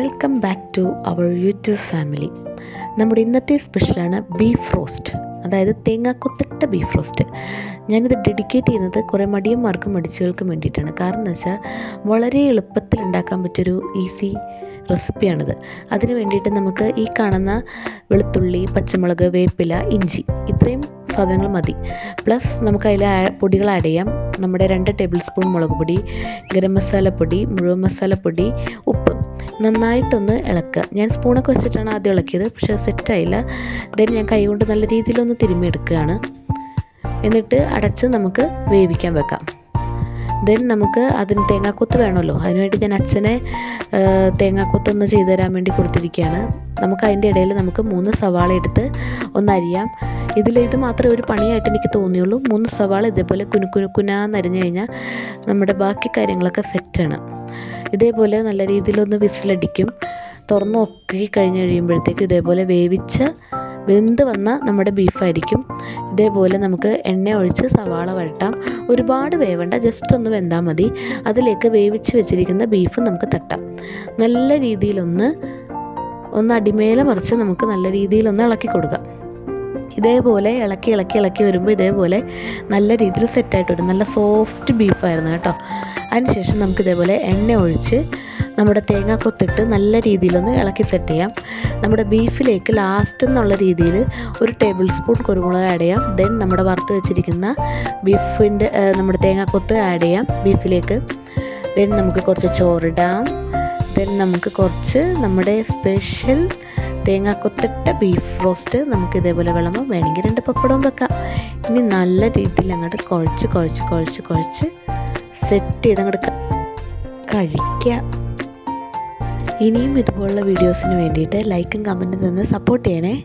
Welcome back to our YouTube family. നമ്മുടെ ഇന്നത്തെ സ്പെഷ്യലാണ് ബീഫ് റോസ്റ്റ് അതായത് തേങ്ങാക്കൊത്തിട്ട ബീഫ് റോസ്റ്റ് ഞാനിത് ഡെഡിക്കേറ്റ് ചെയ്യുന്നത് കുറേ മടിയന്മാർക്കും മടിച്ചുകൾക്കും വേണ്ടിയിട്ടാണ്. കാരണം എന്ന് വെച്ചാൽ വളരെ എളുപ്പത്തിൽ ഉണ്ടാക്കാൻ പറ്റിയൊരു ഈസി റെസിപ്പിയാണിത്. അതിന് വേണ്ടിയിട്ട് നമുക്ക് ഈ കാണുന്ന വെളുത്തുള്ളി പച്ചമുളക് വേപ്പില ഇഞ്ചി ഇത്രയും സാധനങ്ങൾ മതി. പ്ലസ് നമുക്ക് അതിൽ പൊടികൾ ആഡ് ചെയ്യാം. നമ്മുടെ രണ്ട് ടേബിൾ സ്പൂൺ മുളക് പൊടി ഗരം മസാലപ്പൊടി മുഴുവൻ മസാലപ്പൊടി ഉപ്പ്. നന്നായിട്ടൊന്ന് ഇളക്കുക. ഞാൻ സ്പൂണൊക്കെ വെച്ചിട്ടാണ് ആദ്യം ഇളക്കിയത് പക്ഷേ സെറ്റായില്ല ദെൻ ഞാൻ കൈ കൊണ്ട് നല്ല രീതിയിലൊന്ന് തിരുമ്മിയെടുക്കുകയാണ്. എന്നിട്ട് അടച്ച് നമുക്ക് വേവിക്കാൻ വെക്കാം. ദെൻ നമുക്ക് അതിന് തേങ്ങാക്കൊത്ത് വേണമല്ലോ. അതിനുവേണ്ടി ഞാൻ അച്ഛനെ തേങ്ങാക്കൊത്തൊന്ന് ചെയ്തു തരാൻ വേണ്ടി കൊടുത്തിരിക്കുകയാണ്. നമുക്ക് അതിന്റെ ഇടയിൽ നമുക്ക് മൂന്ന് സവാള എടുത്ത് ഒന്ന് അരിയാം. ഇതിൽ ഇത് മാത്രമേ ഒരു പണിയായിട്ട് എനിക്ക് തോന്നിയുള്ളൂ. മൂന്ന് സവാള ഇതേപോലെ കുനു കുനു കുനാന്നരിഞ്ഞു കഴിഞ്ഞാൽ നമ്മുടെ ബാക്കി കാര്യങ്ങളൊക്കെ സെറ്റാണ് ഇതേപോലെ നല്ല രീതിയിലൊന്ന് വിസിലടിക്കും. തുറന്ന് ഒക്കി കഴിഞ്ഞ് കഴിയുമ്പോഴത്തേക്ക് ഇതേപോലെ വേവിച്ച വെന്ത് വന്ന നമ്മുടെ ബീഫായിരിക്കും. ഇതേപോലെ നമുക്ക് എണ്ണ ഒഴിച്ച് സവാള വഴട്ടാം. ഒരുപാട് വേവണ്ട ജസ്റ്റ് ഒന്ന് വെന്താൽ മതി. അതിലേക്ക് വേവിച്ച് വെച്ചിരിക്കുന്ന ബീഫ് നമുക്ക് തട്ടാം. നല്ല രീതിയിലൊന്ന് ഒന്ന് അടിമേലെ മറിച്ച് നമുക്ക് നല്ല രീതിയിലൊന്ന് ഇളക്കി കൊടുക്കാം. ഇതേപോലെ ഇളക്കി ഇളക്കി ഇളക്കി വരുമ്പോൾ ഇതേപോലെ നല്ല രീതിയിൽ സെറ്റായിട്ട് വരും. നല്ല സോഫ്റ്റ് ബീഫായിരുന്നു കേട്ടോ. അതിനുശേഷം നമുക്ക് ഇതേപോലെ എണ്ണ ഒഴിച്ച് നമ്മുടെ തേങ്ങ കൊത്തിട്ട് നല്ല രീതിയിലൊന്ന് ഇളക്കി സെറ്റ് ചെയ്യാം. നമ്മുടെ ബീഫിലേക്ക് ലാസ്റ്റ് എന്നുള്ള രീതിയിൽ ഒരു ടേബിൾ സ്പൂൺ കുരുമുളക് ആഡ് ചെയ്യാം. ദെൻ നമ്മുടെ വറുത്ത് വെച്ചിരിക്കുന്ന ബീഫിന്റെ നമ്മുടെ തേങ്ങ കൊത്ത് ആഡ് ചെയ്യാം ബീഫിലേക്ക് ദെൻ നമുക്ക് കുറച്ച് ചോറിടാം. ദെൻ നമുക്ക് കുറച്ച് നമ്മുടെ സ്പെഷ്യൽ തേങ്ങാക്കൊത്തിട്ട ബീഫ് റോസ്റ്റ് നമുക്ക് ഇതേപോലെ വിളമ്പോൾ വേണമെങ്കിൽ രണ്ട് പപ്പടവും വെക്കാം. ഇനി നല്ല രീതിയിൽ അങ്ങോട്ട് കുഴച്ച് കുഴച്ച് കുഴച്ച് കുഴച്ച് സെറ്റ് ചെയ്ത് അങ്ങോട്ട് കഴിക്കാം. ഇനിയും ഇതുപോലുള്ള വീഡിയോസിന് വേണ്ടിയിട്ട് ലൈക്കും കമന്റും തന്ന് സപ്പോർട്ട് ചെയ്യണേ.